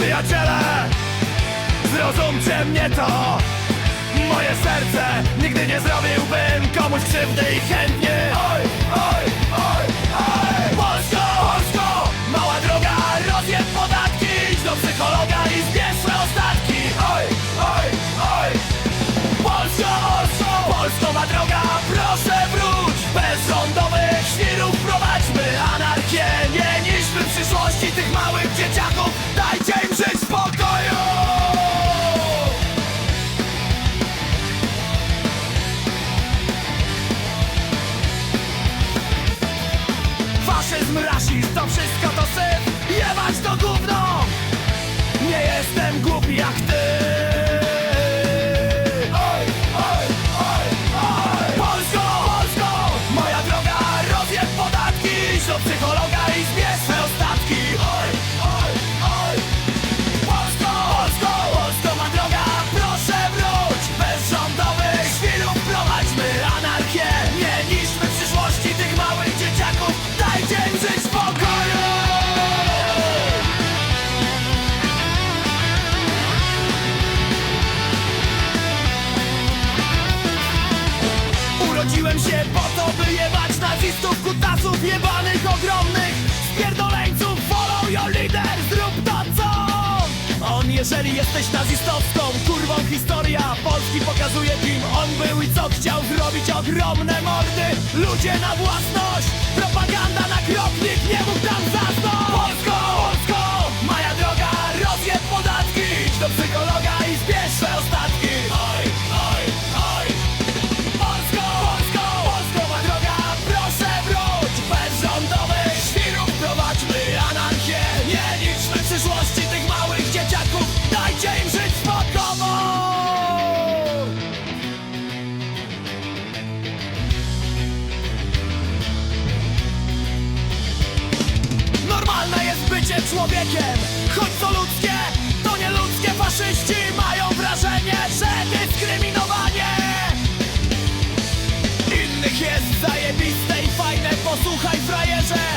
Przyjaciele, zrozumcie mnie to. Moje serce nigdy nie zrobiłbym komuś krzywdy i chętnie. Oj, rasizm, to wszystko to syf. Jebać to gówno. Nie jestem głupi jak ty. Polsko, Polsko, moja droga Rozjeb podatki, idź do Urodziłem się po to, by jebać nazistów, kutasów, jebanych, ogromnych Spierdoleńców, follow your leader, zrób to co on. Jeżeli jesteś nazistowską, kurwą historia Polski pokazuje kim on był i co chciał zrobić. Ogromne mordy, ludzie na własność Człowiekiem. Choć to ludzkie, to nie ludzkie. Faszyści mają wrażenie, że dyskryminowanie Innych jest zajebiste i fajne. Posłuchaj frajerze